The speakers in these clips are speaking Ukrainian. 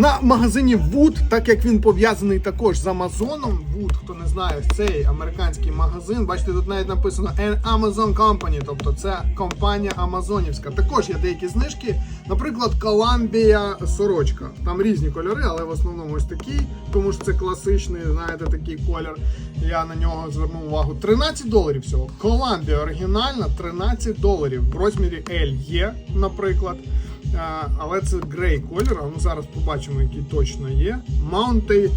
На магазині Wood, так як він пов'язаний також з Амазоном, Wood, хто не знає, цей американський магазин, бачите, тут навіть написано An Amazon Company, тобто це компанія Амазонівська. Також є деякі знижки, наприклад, Columbia сорочка. Там різні кольори, але в основному ось такий, тому що це класичний, знаєте, такий колір. Я на нього звернув увагу. 13 доларів всього. Columbia оригінальна, 13 доларів. В розмірі L є, наприклад. Але це грей колір, а ми зараз побачимо, який точно є. Mountain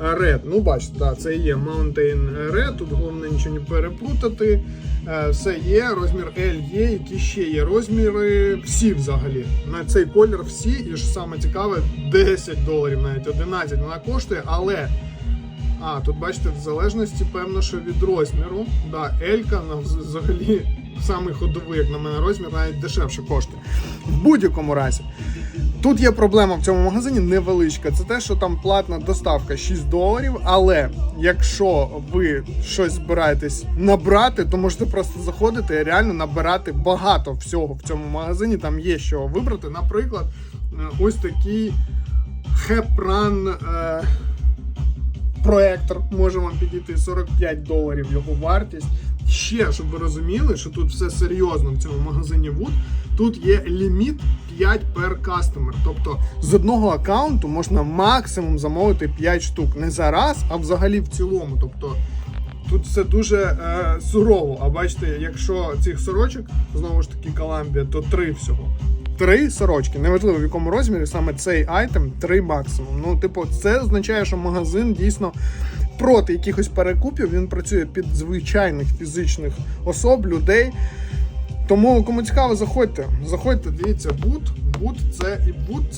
Red. Ну, бачите, це є Mountain Red. Тут головне нічого не переплутати. Е, Все є, розмір L є, які ще є розміри. Всі взагалі. На цей колір всі, і ж саме цікаве, 10 доларів, навіть 11 вона коштує, але. А, тут бачите, в залежності, певно, що від розміру. Да, Елька взагалі самий ходовий, як на мене, розмір, навіть дешевше коштує. В будь-якому разі. Тут є проблема в цьому магазині невеличка. Це те, що там платна доставка 6 доларів. Але якщо ви щось збираєтесь набрати, то можете просто заходити і реально набирати багато всього в цьому магазині. Там є що вибрати. Наприклад, е, ось такий хепран. Е- проектор може вам підійти 45 доларів його вартість. Ще, щоб ви розуміли, що тут все серйозно в цьому магазині Wood. Тут є ліміт 5 per customer. Тобто з одного аккаунту можна максимум замовити 5 штук. Не за раз, а взагалі в цілому. Тобто тут все дуже е, сурово. А бачите, якщо цих сорочок, знову ж таки, Коламбія, то 3 всього. Три сорочки, неважливо в якому розмірі, саме цей айтем три максимум. Ну, типу, це означає, що магазин дійсно проти якихось перекупів. Він працює під звичайних фізичних особ, людей. Тому кому цікаво, заходьте. Заходьте, дивіться, бут, бут це і бут це.